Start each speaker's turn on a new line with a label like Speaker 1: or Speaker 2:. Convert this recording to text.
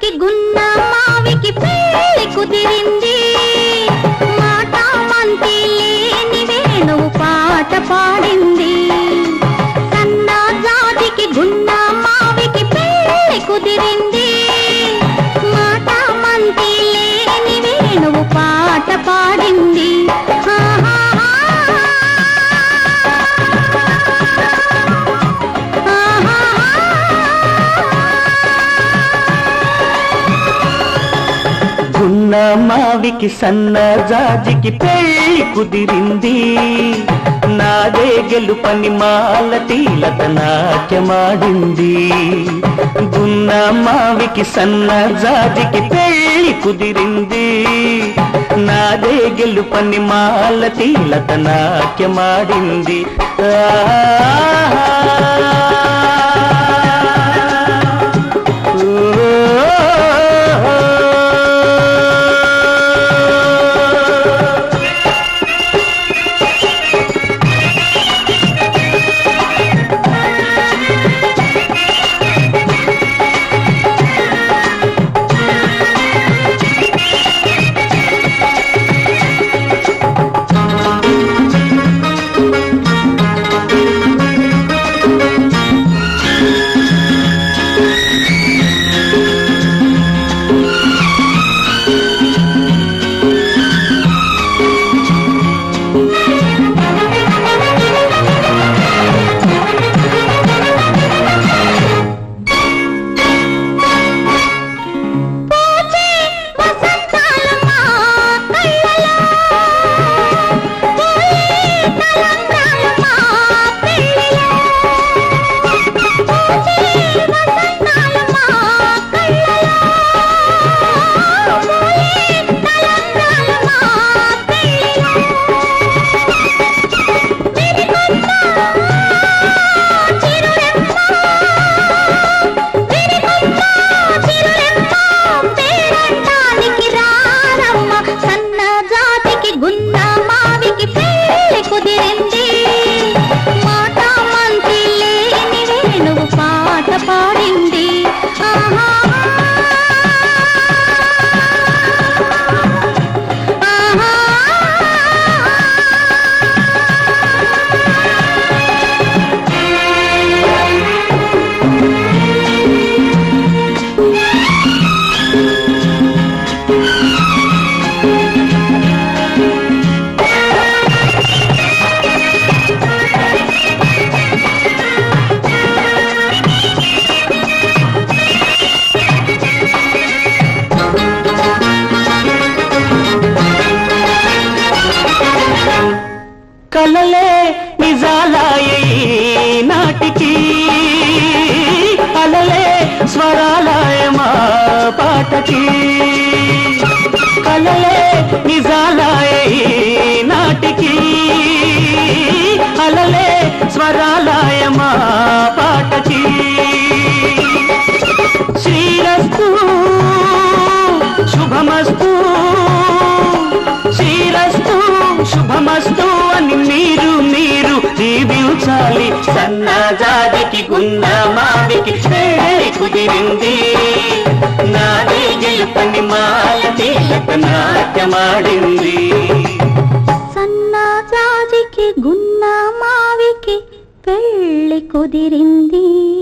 Speaker 1: మావికి గున్న మావికి పెళ్ళి కుదిరింది. మాట మంతి లేని వేణువు పాట మావికి సన్న జాజికి పెళ్ళి కుదిరింది. నాదే గెలుపని మాల తీలత నాట్యమాడింది.
Speaker 2: గున్న మావికి సన్న జాజికి పెళ్ళి కుదిరింది.
Speaker 1: నాదే గెలుపని మాల తీలత నాట్యమాడింది. ఆ పాటకి కలలే నిజాలాయి నాటికి. అలలే స్వరాలాయ మా పాటకి. శ్రీరస్తు శుభమస్తు. శ్రీరస్తు శుభమస్తు అని మీరు మీరు జీవించాలి సన్నజాతికి గున్న మావికి కుదిరింది. నాదే మాల తేలక నాట్యమాడింది.
Speaker 2: సన్నజాజికి గున్న మావికి పెళ్ళి కుదిరింది.